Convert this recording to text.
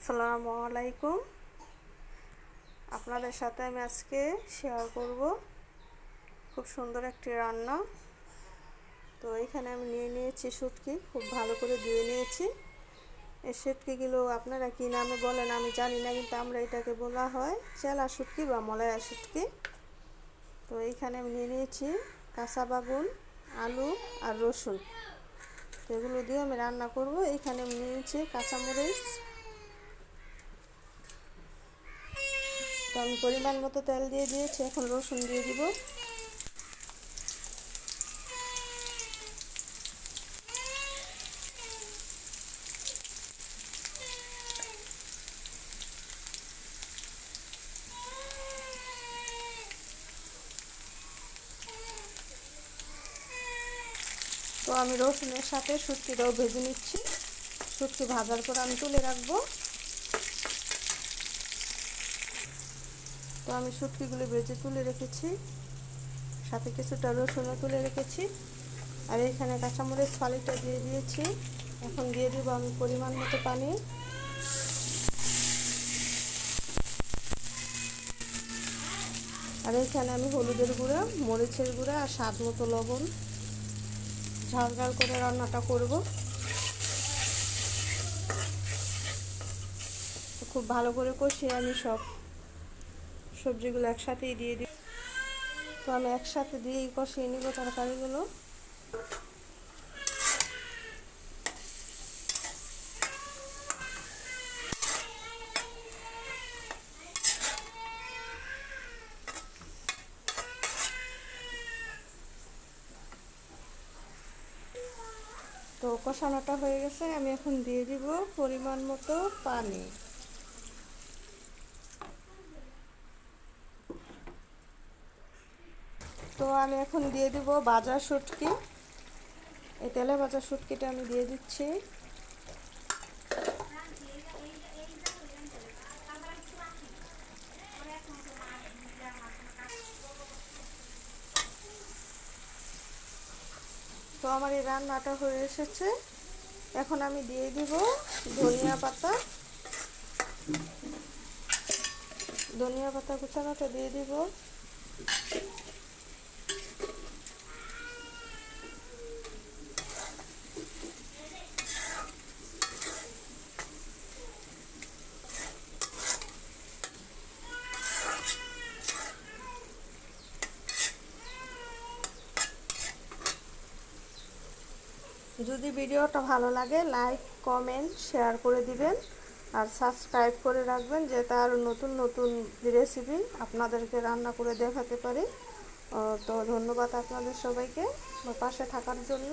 আসসালামু আলাইকুম। আপনাদের সাথে আমি আজকে শেয়ার করব খুব সুন্দর একটি রান্না। তো এখানে আমি নিয়ে নিয়েছি শুটকি, খুব ভালো করে ধুয়ে নিয়েছি। এই শুটকিগুলো আপনারা কী নামে বলেন আমি জানি না, কিন্তু আমরা এটাকে বলা হয় চেলা শুটকি বা মলায়া শুটকি। তো এইখানে আমি নিয়ে নিয়েছি কাঁচা বাগুন, আলু আর রসুন। এগুলো দিয়ে আমি রান্না করব। এইখানে আমি নিয়েছি কাঁচামরিচ তো আমি পরিমাণ মতো তেল দিয়ে দিয়েছি, এখন রসুন দিয়ে দিব। তো আমি রসুনের সাথে সুটকিটাও ভেজে নিচ্ছি। সুটকি ভাজার পর আমি তুলে রাখব। তো আমি শুটকিগুলো ভেজে তুলে রেখেছি। সাথে কিছুটা রসুনও তুলে রেখেছি। আর এখানে কাঁচামরিচ, ফালিটা দিয়ে দিয়েছি। এখন দিয়ে দেবো আমি পরিমাণ মতো পানি। আর এখানে আমি হলুদের গুঁড়া, মরিচের গুঁড়া আর স্বাদ মতো লবণ। ঝাল ঝাল করে রান্নাটা করব। খুব ভালো করে কষিয়ে আমি সব সবজিগুলো একসাথেই দিয়ে দিই। তো আমি একসাথে দিয়েই কষিয়ে নিব তরকারিগুলো। তো কষানোটা হয়ে গেছে। আমি এখন দিয়ে দিব পরিমাণ মতো পানি। তো আমি এখন দিয়ে দিব বাজার শুটকি। এই তেলে বাজার শুটকিটা আমি দিয়ে দিচ্ছি। তো আমার এই রান্নাটা হয়ে এসেছে। এখন আমি দিয়ে দিব ধনিয়া পাতা। ধনিয়া পাতা কুচানোটা দিয়ে দিব। যদি ভিডিওটা ভালো লাগে লাইক কমেন্ট শেয়ার করে দিবেন। আর সাবস্ক্রাইব করে রাখবেন যাতে আরও নতুন নতুন রেসিপি আপনাদেরকে রান্না করে দেখাতে পারি। তো ধন্যবাদ আপনাদের সবাইকে। পাশে থাকার জন্য।